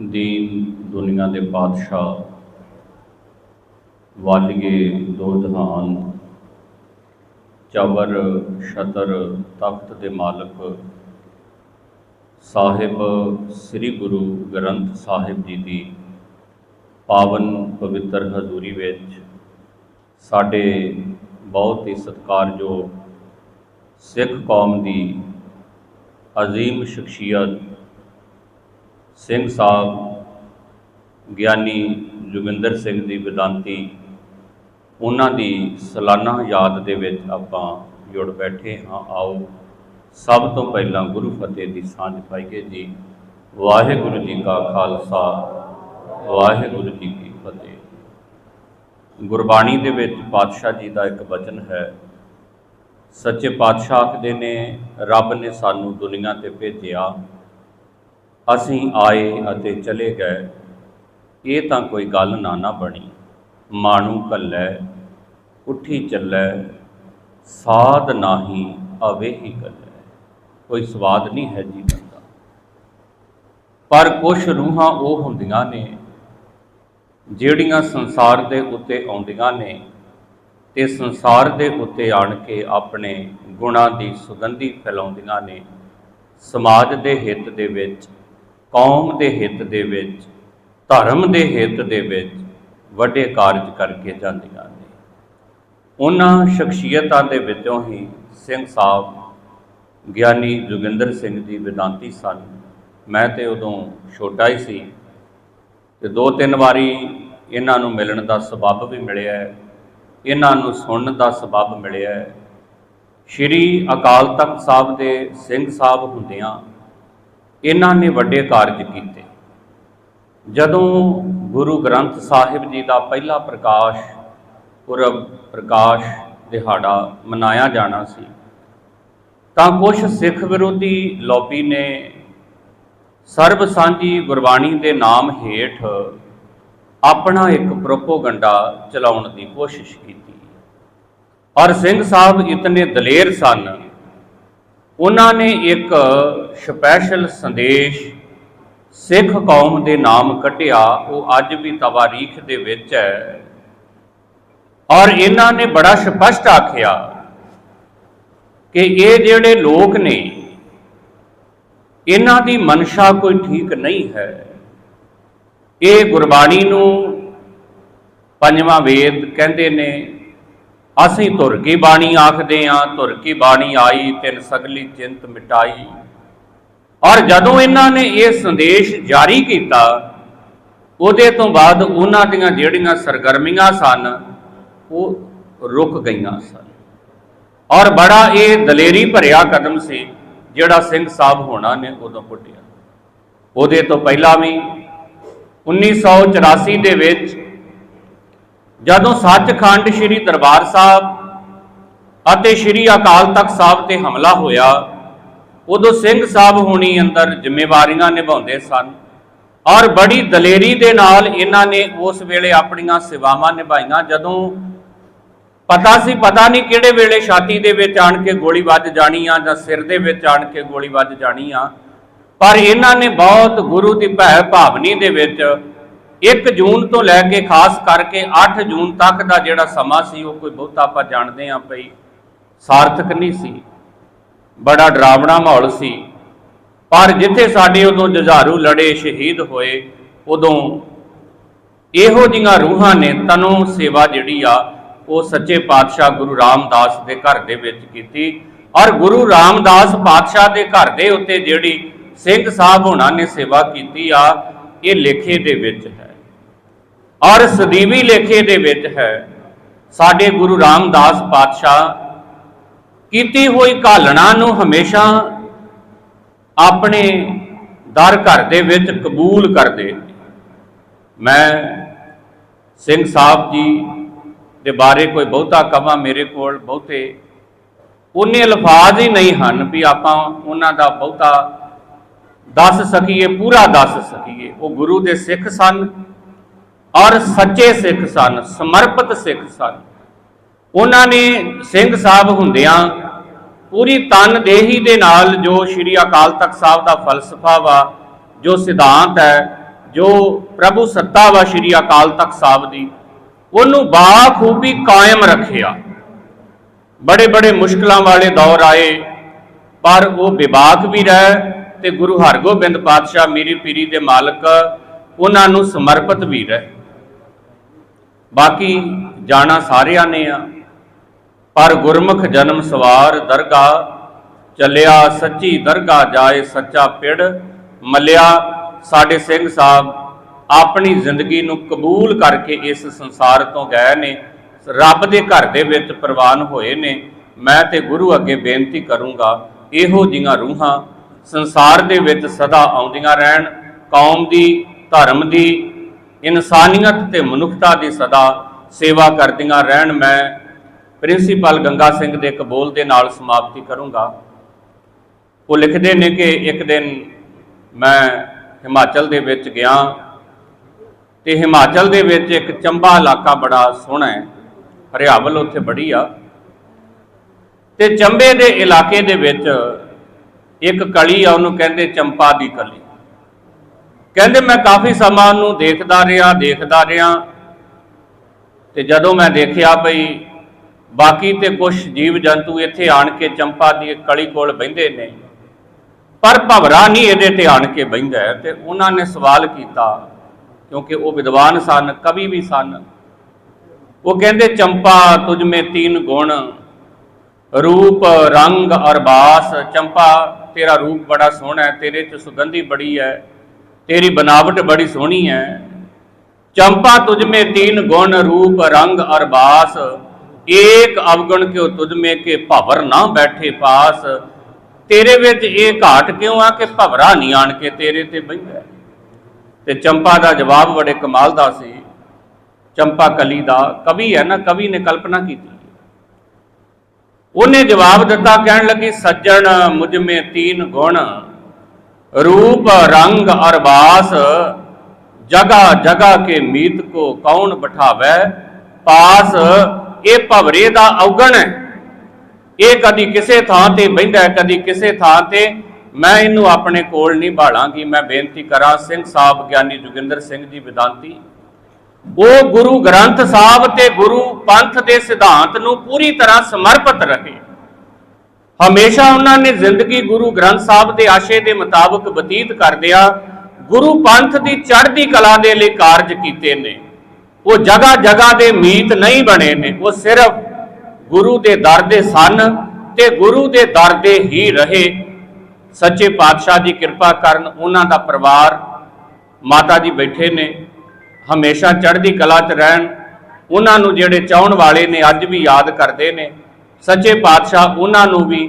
ਦੀਨ ਦੁਨੀਆ ਦੇ ਬਾਦਸ਼ਾਹ, ਵਾਲੀਏ ਦੋ ਜਹਾਨ ਚਬਰ ਛਤਰ ਤਖਤ ਦੇ ਮਾਲਕ, ਸਾਹਿਬ ਸ੍ਰੀ ਗੁਰੂ ਗ੍ਰੰਥ ਸਾਹਿਬ ਜੀ ਦੀ ਪਾਵਨ ਪਵਿੱਤਰ ਹਜ਼ੂਰੀ ਵਿੱਚ ਸਾਡੇ ਬਹੁਤ ਹੀ ਸਤਿਕਾਰਯੋਗ ਸਿੱਖ ਕੌਮ ਦੀ ਅਜ਼ੀਮ ਸ਼ਖਸੀਅਤ ਸਿੰਘ ਸਾਹਿਬ, ਗਿਆਨੀ ਜੋਗਿੰਦਰ ਸਿੰਘ ਦੀ ਵਿਦਾਂਤੀ, ਉਹਨਾਂ ਦੀ ਸਾਲਾਨਾ ਯਾਦ ਦੇ ਵਿੱਚ ਆਪਾਂ ਜੁੜ ਬੈਠੇ ਹਾਂ। ਆਓ, ਸਭ ਤੋਂ ਪਹਿਲਾਂ ਗੁਰੂ ਫਤਿਹ ਦੀ ਸਾਂਝ ਪਾਈਏ ਜੀ। ਵਾਹਿਗੁਰੂ ਜੀ ਕਾ ਖਾਲਸਾ, ਵਾਹਿਗੁਰੂ ਜੀ ਕੀ ਫਤਿਹ। ਗੁਰਬਾਣੀ ਦੇ ਵਿੱਚ ਪਾਤਸ਼ਾਹ ਜੀ ਦਾ ਇੱਕ ਬਚਨ ਹੈ, ਸੱਚੇ ਪਾਤਸ਼ਾਹ ਆਖਦੇ ਨੇ, ਰੱਬ ਨੇ ਸਾਨੂੰ ਦੁਨੀਆ ਤੇ ਭੇਜਿਆ ਅਸੀਂ ਆਏ ਅਤੇ ਚਲੇ ਗਏ। ਇਹ ਤਾਂ ਕੋਈ ਗੱਲ ਨਾ ਨਾ ਬਣੀ। ਮਾਣੂ ਕੱਲੈ, ਉੱਠੀ ਚੱਲੈ, ਸਾਧ ਨਾਹੀ ਅਵੇ ਹੀ ਕੱਲੈ। ਕੋਈ ਸਵਾਦ ਨਹੀਂ ਹੈ ਜੀਵਨ ਦਾ। ਪਰ ਕੁਛ ਰੂਹਾਂ ਉਹ ਹੁੰਦੀਆਂ ਨੇ, ਜਿਹੜੀਆਂ ਸੰਸਾਰ ਦੇ ਉੱਤੇ ਆਉਂਦੀਆਂ ਨੇ ਤੇ ਸੰਸਾਰ ਦੇ ਉੱਤੇ ਆਣ ਕੇ ਆਪਣੇ ਗੁਣਾਂ ਦੀ ਸੁਗੰਧੀ ਫੈਲਾਉਂਦੀਆਂ ਨੇ। ਸਮਾਜ ਦੇ ਹਿੱਤ ਦੇ ਵਿੱਚ ਕੌਮ ਦੇ ਹਿੱਤ ਦੇ ਵਿੱਚ, ਧਰਮ ਦੇ ਹਿੱਤ ਦੇ ਵਿੱਚ ਵੱਡੇ ਕਾਰਜ ਕਰਕੇ ਜਾਂਦੀਆਂ ਨੇ। ਉਹਨਾਂ ਸ਼ਖਸੀਅਤਾਂ ਦੇ ਵਿੱਚੋਂ ਹੀ ਸਿੰਘ ਸਾਹਿਬ, ਗਿਆਨੀ ਜੋਗਿੰਦਰ ਸਿੰਘ ਜੀ ਵਿਦਾਂਤੀ ਸਨ। ਮੈਂ ਤੇ ਉਦੋਂ ਛੋਟਾ ਹੀ ਸੀ ਤੇ ਦੋ ਤਿੰਨ ਵਾਰੀ ਇਹਨਾਂ ਨੂੰ ਮਿਲਣ ਦਾ ਸਬੱਬ ਵੀ ਮਿਲਿਆ ਇਹਨਾਂ ਨੂੰ ਸੁਣਨ ਦਾ ਸਬੱਬ ਮਿਲਿਆ ਸ਼੍ਰੀ ਅਕਾਲ ਤਖਤ ਸਾਹਿਬ ਦੇ ਸਿੰਘ ਸਾਹਿਬ ਹੁੰਦਿਆਂ ਇਹਨਾਂ ਨੇ ਵੱਡੇ ਕਾਰਜ ਕੀਤੇ। ਜਦੋਂ ਗੁਰੂ ਗ੍ਰੰਥ ਸਾਹਿਬ ਜੀ ਦਾ ਪਹਿਲਾ ਪ੍ਰਕਾਸ਼, ਪੁਰਬ ਪ੍ਰਕਾਸ਼ ਦਿਹਾੜਾ ਮਨਾਇਆ ਜਾਣਾ ਸੀ, ਤਾਂ ਕੁਝ ਸਿੱਖ ਵਿਰੋਧੀ ਲੌਬੀ ਨੇ ਸਰਬ ਸਾਂਝੀ ਗੁਰਬਾਣੀ ਦੇ ਨਾਮ ਹੇਠ ਆਪਣਾ ਇੱਕ ਪ੍ਰੋਪੋਗੰਡਾ ਚਲਾਉਣ ਦੀ ਕੋਸ਼ਿਸ਼ ਕੀਤੀ। ਔਰ ਸਿੰਘ ਸਾਹਿਬ ਇਤਨੇ ਦਲੇਰ ਸਨ ਉਹਨਾਂ ਨੇ ਇੱਕ ਸਪੈਸ਼ਲ ਸੰਦੇਸ਼ ਸਿੱਖ ਕੌਮ ਦੇ ਨਾਮ ਕੱਢਿਆ, ਉਹ ਅੱਜ ਵੀ ਤਵਾਰੀਖ ਦੇ ਵਿੱਚ ਹੈ। ਔਰ ਇਹਨਾਂ ਨੇ ਬੜਾ ਸਪਸ਼ਟ ਆਖਿਆ ਕਿ ਇਹ ਜਿਹੜੇ ਲੋਕ ਨੇ, ਇਹਨਾਂ ਦੀ ਮਨਸ਼ਾ ਕੋਈ ਠੀਕ ਨਹੀਂ ਹੈ। ਇਹ ਗੁਰਬਾਣੀ ਨੂੰ ਪੰਜਵਾਂ ਵੇਦ ਕਹਿੰਦੇ ਨੇ ਅਸੀਂ ਧੁਰ ਕੀ ਬਾਣੀ ਆਖਦੇ ਆਂ ਧੁਰ ਕੀ ਬਾਣੀ ਆਈ, ਤਿੰਨ ਸਗਲੀ ਚਿੰਤ ਮਿਟਾਈ। ਔਰ ਜਦੋਂ ਇਹਨਾਂ ਨੇ ਇਹ ਸੰਦੇਸ਼ ਜਾਰੀ ਕੀਤਾ, ਉਹਦੇ ਤੋਂ ਬਾਅਦ ਉਹਨਾਂ ਦੀਆਂ ਜਿਹੜੀਆਂ ਸਰਗਰਮੀਆਂ ਸਨ, ਉਹ ਰੁਕ ਗਈਆਂ ਸਨ। ਔਰ ਬੜਾ ਇਹ ਦਲੇਰੀ ਭਰਿਆ ਕਦਮ ਸੀ, ਜਿਹੜਾ ਸਿੰਘ ਸਾਹਿਬ ਹੋਣਾ ਨੇ ਉਦੋਂ ਪੁੱਟਿਆ। ਉਹਦੇ ਤੋਂ ਪਹਿਲਾਂ ਵੀ 1984 ਦੇ ਵਿੱਚ ਜਦੋਂ ਸੱਚਖੰਡ ਸ੍ਰੀ ਦਰਬਾਰ ਸਾਹਿਬ ਅਤੇ ਸ੍ਰੀ ਅਕਾਲ ਤਖਤ ਸਾਹਿਬ ਤੇ ਹਮਲਾ ਹੋਇਆ, ਉਦੋਂ ਸਿੰਘ ਸਾਹਿਬ ਹੋਣੀ ਅੰਦਰ ਜ਼ਿੰਮੇਵਾਰੀਆਂ ਨਿਭਾਉਂਦੇ ਸਨ ਔਰ ਬੜੀ ਦਲੇਰੀ ਦੇ ਨਾਲ ਇਹਨਾਂ ਨੇ ਉਸ ਵੇਲੇ ਆਪਣੀਆਂ ਸੇਵਾਵਾਂ ਨਿਭਾਈਆਂ। ਜਦੋਂ ਪਤਾ ਸੀ, ਪਤਾ ਨਹੀਂ ਕਿਹੜੇ ਵੇਲੇ ਛਾਤੀ ਦੇ ਵਿੱਚ ਆਣ ਕੇ ਗੋਲੀ ਵੱਜ ਜਾਣੀ ਆ ਜਾਂ ਸਿਰ ਦੇ ਵਿੱਚ ਆਣ ਕੇ ਗੋਲੀ ਵੱਜ ਜਾਣੀ ਆ, ਪਰ ਇਹਨਾਂ ਨੇ ਬਹੁਤ ਗੁਰੂ ਦੀ ਭੈ ਭਾਵਨੀ ਦੇ ਵਿੱਚ 1 ਜੂਨ ਤੋਂ ਲੈ ਕੇ ਖਾਸ ਕਰਕੇ 8 ਜੂਨ ਤੱਕ ਦਾ ਜਿਹੜਾ ਸਮਾਂ ਸੀ, ਉਹ ਕੋਈ ਬਹੁਤਾ ਆਪਾਂ ਜਾਣਦੇ ਆਂ ਭਈ ਸਾਰਥਕ ਨਹੀਂ ਸੀ। ਬੜਾ ਡਰਾਵਣਾ ਮਾਹੌਲ ਸੀ। ਪਰ ਜਿੱਥੇ ਸਾਡੇ ਉਦੋਂ ਜੁਝਾਰੂ ਲੜੇ ਸ਼ਹੀਦ ਹੋਏ, ਉਦੋਂ ਇਹੋ ਜਿਹੀਆਂ ਰੂਹਾਂ ਨੇ ਤਨੋਂ ਸੇਵਾ ਜਿਹੜੀ ਆ, ਉਹ ਸੱਚੇ ਪਾਤਸ਼ਾਹ ਗੁਰੂ ਰਾਮਦਾਸ ਦੇ ਘਰ ਦੇ ਵਿੱਚ ਕੀਤੀ। ਔਰ ਗੁਰੂ ਰਾਮਦਾਸ ਪਾਤਸ਼ਾਹ ਦੇ ਘਰ ਦੇ ਉੱਤੇ ਜਿਹੜੀ ਸਿੰਘ ਸਾਹਿਬ ਹੋਣਾ ਨੇ ਸੇਵਾ ਕੀਤੀ ਆ ਇਹ ਲੇਖੇ ਦੇ ਵਿੱਚ ਹੈ। ਔਰ ਸਦੀਵੀ ਲੇਖੇ ਦੇ ਵਿੱਚ ਹੈ, ਸਾਡੇ ਗੁਰੂ ਰਾਮਦਾਸ ਪਾਤਸ਼ਾਹ ਕੀਤੀ ਹੋਈ ਘਾਲਣਾ ਨੂੰ ਹਮੇਸ਼ਾ ਆਪਣੇ ਦਰ ਘਰ ਦੇ ਵਿੱਚ ਕਬੂਲ ਕਰਦੇ ਮੈਂ ਸਿੰਘ ਸਾਹਿਬ ਜੀ ਦੇ ਬਾਰੇ ਕੋਈ ਬਹੁਤਾ ਕਵਾਂ, ਮੇਰੇ ਕੋਲ ਬਹੁਤੇ ਉਹਨੇ ਅਲਫਾਜ਼ ਹੀ ਨਹੀਂ ਹਨ ਵੀ ਆਪਾਂ ਉਹਨਾਂ ਦਾ ਬਹੁਤਾ ਦੱਸ ਸਕੀਏ, ਪੂਰਾ ਦੱਸ ਸਕੀਏ। ਉਹ ਗੁਰੂ ਦੇ ਸਿੱਖ ਸਨ ਔਰ ਸੱਚੇ ਸਿੱਖ ਸਨ, ਸਮਰਪਿਤ ਸਿੱਖ ਸਨ। ਉਹਨਾਂ ਨੇ ਸਿੰਘ ਸਾਹਿਬ ਹੁੰਦਿਆਂ ਪੂਰੀ ਤਨ ਦੇਹੀ ਦੇ ਨਾਲ ਜੋ ਸ਼੍ਰੀ ਅਕਾਲ ਤਖਤ ਸਾਹਿਬ ਦਾ ਫਲਸਫਾ ਵਾ, ਜੋ ਸਿਧਾਂਤ ਹੈ, ਜੋ ਪ੍ਰਭੂ ਸੱਤਾ ਵਾ ਸ਼੍ਰੀ ਅਕਾਲ ਤਖਤ ਸਾਹਿਬ ਦੀ, ਉਹਨੂੰ ਬਾਖੂਬੀ ਕਾਇਮ ਰੱਖਿਆ। ਬੜੇ ਬੜੇ ਮੁਸ਼ਕਲਾਂ ਵਾਲੇ ਦੌਰ ਆਏ, ਪਰ ਉਹ ਵਿਵਾਕ ਵੀ ਰਹਿ ਤੇ ਗੁਰੂ ਹਰਗੋਬਿੰਦ ਪਾਤਸ਼ਾਹ ਮੀਰੀ ਪੀਰੀ ਦੇ ਮਾਲਕ ਉਹਨਾਂ ਨੂੰ ਸਮਰਪਿਤ ਵੀ ਰਹੇ। ਬਾਕੀ ਜਾਣਾ ਸਾਰਿਆਂ ਨੇ ਆ, ਪਰ ਗੁਰਮੁਖ ਜਨਮ ਸਵਾਰ ਦਰਗਾਹ ਚੱਲਿਆ, ਸੱਚੀ ਦਰਗਾਹ ਜਾਏ ਸੱਚਾ ਪਿੜ, ਮਲਿਆ ਸਾਡੇ ਸਿੰਘ ਸਾਹਿਬ ਆਪਣੀ ਜ਼ਿੰਦਗੀ ਨੂੰ ਕਬੂਲ ਕਰਕੇ ਇਸ ਸੰਸਾਰ ਤੋਂ ਗਏ ਨੇ, ਰੱਬ ਦੇ ਘਰ ਦੇ ਵਿੱਚ ਪ੍ਰਵਾਨ ਹੋਏ ਨੇ। ਮੈਂ ਤੇ ਗੁਰੂ ਅੱਗੇ ਬੇਨਤੀ ਕਰੂੰਗਾ, ਇਹੋ ਜੀਆਂ ਰੂਹਾਂ ਸੰਸਾਰ ਦੇ ਵਿੱਚ ਸਦਾ ਆਉਂਦੀਆਂ ਰਹਿਣ, ਕੌਮ ਦੀ, ਧਰਮ ਦੀ, ਇਨਸਾਨੀਅਤ ਤੇ ਮਨੁੱਖਤਾ ਦੀ ਸਦਾ ਸੇਵਾ ਕਰਦੀਆਂ ਰਹਿਣ। ਮੈਂ ਪ੍ਰਿੰਸੀਪਲ ਗੰਗਾ ਸਿੰਘ ਦੇ ਕਬੂਲ ਦੇ ਨਾਲ ਸਮਾਪਤੀ ਕਰੂੰਗਾ। ਉਹ ਲਿਖਦੇ ਨੇ ਕਿ ਇੱਕ ਦਿਨ ਮੈਂ ਹਿਮਾਚਲ ਦੇ ਵਿੱਚ ਗਿਆ ਤੇ ਹਿਮਾਚਲ ਦੇ ਵਿੱਚ ਇੱਕ ਚੰਬਾ ਇਲਾਕਾ ਬੜਾ ਸੋਹਣਾ ਹੈ, ਹਰਿਆਵਲ ਉੱਥੇ ਬੜੀ ਆ। ਤੇ ਚੰਬੇ ਦੇ ਇਲਾਕੇ ਦੇ ਵਿੱਚ ਇੱਕ ਕਲੀ ਆ, ਉਹਨੂੰ ਕਹਿੰਦੇ ਚੰਪਾ ਦੀ ਕਲੀ। ਕਹਿੰਦੇ ਮੈਂ ਕਾਫੀ ਸਮਾਂ ਉਹਨੂੰ ਦੇਖਦਾ ਰਿਹਾ ਦੇਖਦਾ ਰਿਹਾ। ਤੇ ਜਦੋਂ ਮੈਂ ਦੇਖਿਆ ਭਈ ਬਾਕੀ ਤੇ ਕੁਝ ਜੀਵ ਜੰਤੂ ਇੱਥੇ ਆਣ ਕੇ ਚੰਪਾ ਦੀ ਕਲੀ ਕੋਲ ਬਹਿੰਦੇ ਨੇ, ਪਰ ਭਵਰਾ ਨਹੀਂ ਇਹਦੇ ਤੇ ਆਣ ਕੇ ਬਹਿੰਦਾ ਤੇ ਉਹਨਾਂ ਨੇ ਸਵਾਲ ਕੀਤਾ, ਕਿਉਂਕਿ ਉਹ ਵਿਦਵਾਨ ਸਨ, ਕਵੀ ਵੀ ਸਨ। ਉਹ ਕਹਿੰਦੇ, ਚੰਪਾ, ਤੁਝ ਮੇ ਤੀਨ ਗੁਣ, ਰੂਪ, ਰੰਗ, ਅਰਬਾਸ, ਚੰਪਾ ਤੇਰਾ ਰੂਪ ਬੜਾ ਸੋਹਣਾ ਹੈ, ਤੇਰੇ ਚ ਸੁਗੰਧੀ ਬੜੀ ਹੈ, ਤੇਰੀ ਬਨਾਵਟ ਬੜੀ ਸੋਹਣੀ ਹੈ। ਚੰਪਾ ਤੁਝ ਮੇ ਤੀਨ ਗੁਣ ਰੂਪ ਰੰਗ ਅਰਬਾਸ, ਏਕ ਅਵਗੁਣ ਕਿਉ ਤੁਝ ਮੇ ਕੇ ਭਵਰ ਨਾ ਬੈਠੇ ਪਾਸ। ਤੇਰੇ ਵਿੱਚ ਇਹ ਘਾਟ ਕਿਉਂ ਆ ਕਿ ਭਵਰਾ ਨਹੀਂ ਆਣ ਕੇ ਤੇਰੇ ਤੇ ਬਹਿੰਦਾ ਤੇ ਚੰਪਾ ਦਾ ਜਵਾਬ ਬੜੇ ਕਮਾਲ ਦਾ ਸੀ। ਚੰਪਾ ਕਲੀ ਦਾ ਕਵੀ ਹੈ ਨਾ, ਕਵੀ ਨੇ ਕਲਪਨਾ ਕੀਤੀ। ਉਹਨੇ ਜਵਾਬ ਦਿੱਤਾ, ਕਹਿਣ ਲੱਗੀ, ਸੱਜਣ, ਮੁਝ ਮੇ ਤੀਨ ਗੁਣ, ਰੂਪ, ਰੰਗ ਔਰ ਬਾਸ ਜਗਾ ਜਗਾ ਕੇ ਮੀਤ ਕੋ ਕੌਣ ਬਿਠਾਵੇ? ਪਾਸ, ਇਹ ਭਵਰੇ ਦਾ ਔਗਣ ਹੈ। ਇਹ ਕਦੀ ਕਿਸੇ ਥਾਂ ਤੇ ਬੈਂਦਾ ਕਦੀ ਕਿਸੇ ਥਾਂ ਤੇ। ਮੈਂ ਇਹਨੂੰ ਆਪਣੇ ਕੋਲ ਨਹੀਂ ਬਾਲਾਂਗੀ ਮੈਂ ਬੇਨਤੀ ਕਰਾਂ, ਸਿੰਘ ਸਾਹਿਬ, ਗਿਆਨੀ ਜੁਗਿੰਦਰ ਸਿੰਘ ਜੀ, ਵਿਦਾਂਤੀ। ਉਹ ਗੁਰੂ ਗ੍ਰੰਥ ਸਾਹਿਬ ਤੇ ਗੁਰੂ ਪੰਥ ਦੇ ਸਿਧਾਂਤ ਨੂੰ ਪੂਰੀ ਤਰ੍ਹਾਂ ਸਮਰਪਿਤ ਰਹੇ। ਹਮੇਸ਼ਾ ਉਹਨਾਂ ਨੇ ਜ਼ਿੰਦਗੀ ਗੁਰੂ ਗ੍ਰੰਥ ਸਾਹਿਬ ਦੇ ਆਸ਼ੇ ਦੇ ਮੁਤਾਬਕ ਬਤੀਤ ਕਰਦਿਆਂ ਗੁਰੂ ਪੰਥ ਦੀ ਚੜ੍ਹਦੀ ਕਲਾ ਦੇ ਲਈ ਕਾਰਜ ਕੀਤੇ ਨੇ। ਉਹ ਜਗ੍ਹਾ ਜਗ੍ਹਾ ਦੇ ਮੀਤ ਨਹੀਂ ਬਣੇ ਨੇ। ਉਹ ਸਿਰਫ ਗੁਰੂ ਦੇ ਦਰ ਦੇ ਸਨ ਤੇ ਗੁਰੂ ਦੇ ਦਰ ਦੇ ਹੀ ਰਹੇ। ਸੱਚੇ ਪਾਤਸ਼ਾਹ ਦੀ ਕਿਰਪਾ ਕਰਨ ਉਹਨਾਂ ਦਾ ਪਰਿਵਾਰ ਮਾਤਾ ਜੀ ਬੈਠੇ ਨੇ। ਹਮੇਸ਼ਾ ਚੜ੍ਹਦੀ ਕਲਾ 'ਚ ਰਹਿਣ। ਉਹਨਾਂ ਨੂੰ ਜਿਹੜੇ ਚਾਹਣ ਵਾਲੇ ਨੇ, ਅੱਜ ਵੀ ਯਾਦ ਕਰਦੇ ਨੇ। ਸੱਚੇ ਪਾਤਸ਼ਾਹ ਉਹਨਾਂ ਨੂੰ ਵੀ,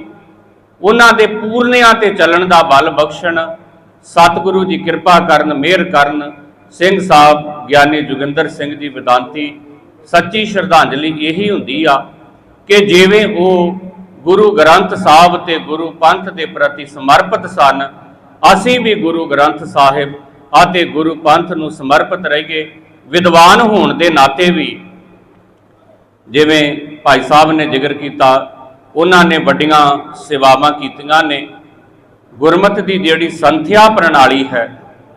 ਉਹਨਾਂ ਦੇ ਪੂਰਨਿਆਂ ਤੇ ਚੱਲਣ ਦਾ ਬਲ ਬਖਸ਼ਣ। ਸਤਿਗੁਰੂ ਜੀ ਕਿਰਪਾ ਕਰਨ, ਮਿਹਰ ਕਰਨ। ਸਿੰਘ ਸਾਹਿਬ ਗਿਆਨੀ ਜੋਗਿੰਦਰ ਸਿੰਘ ਜੀ ਵਿਦਾਂਤੀ, ਸੱਚੀ ਸ਼ਰਧਾਂਜਲੀ ਇਹੀ ਹੁੰਦੀ ਆ ਕਿ ਜਿਵੇਂ ਉਹ ਗੁਰੂ ਗ੍ਰੰਥ ਸਾਹਿਬ ਤੇ ਗੁਰੂ ਪੰਥ ਦੇ ਪ੍ਰਤੀ ਸਮਰਪਿਤ ਸਨ, ਅਸੀਂ ਵੀ ਗੁਰੂ ਗ੍ਰੰਥ ਸਾਹਿਬ ਅਤੇ ਗੁਰੂ ਪੰਥ ਨੂੰ ਸਮਰਪਿਤ ਰਹੀਏ, ਵਿਦਵਾਨ ਹੋਣ ਦੇ ਨਾਤੇ ਵੀ। ਜਿਵੇਂ ਭਾਈ ਸਾਹਿਬ ਨੇ ਜ਼ਿਕਰ ਕੀਤਾ, ਉਹਨਾਂ ਨੇ ਵੱਡੀਆਂ ਸੇਵਾਵਾਂ ਕੀਤੀਆਂ ਨੇ। ਗੁਰਮਤ ਦੀ ਜਿਹੜੀ ਸੰਥਿਆ ਪ੍ਰਣਾਲੀ ਹੈ,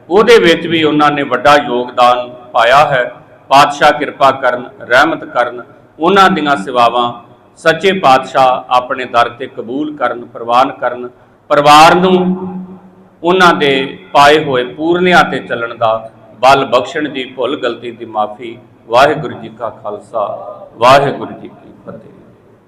ਉਹਦੇ ਵਿੱਚ ਵੀ ਉਹਨਾਂ ਨੇ ਵੱਡਾ ਯੋਗਦਾਨ ਪਾਇਆ ਹੈ। ਪਾਤਸ਼ਾਹ ਕਿਰਪਾ ਕਰਨ, ਰਹਿਮਤ ਕਰਨ, ਉਹਨਾਂ ਦੀਆਂ ਸੇਵਾਵਾਂ ਸੱਚੇ ਪਾਤਸ਼ਾਹ ਆਪਣੇ ਦਰ ਤੇ ਕਬੂਲ ਕਰਨ, ਪ੍ਰਵਾਨ ਕਰਨ। ਪਰਿਵਾਰ ਨੂੰ ਉਹਨਾਂ ਦੇ ਪਾਏ ਹੋਏ ਪੂਰਨਿਆਂ ਤੇ ਚੱਲਣ ਦਾ ਬਲ ਬਖਸ਼ਣ ਦੀ ਭੁੱਲ, ਗਲਤੀ ਦੀ ਮਾਫੀ। ਵਾਹਿਗੁਰੂ ਜੀ ਕਾ ਖਾਲਸਾ, ਵਾਹਿਗੁਰੂ ਜੀ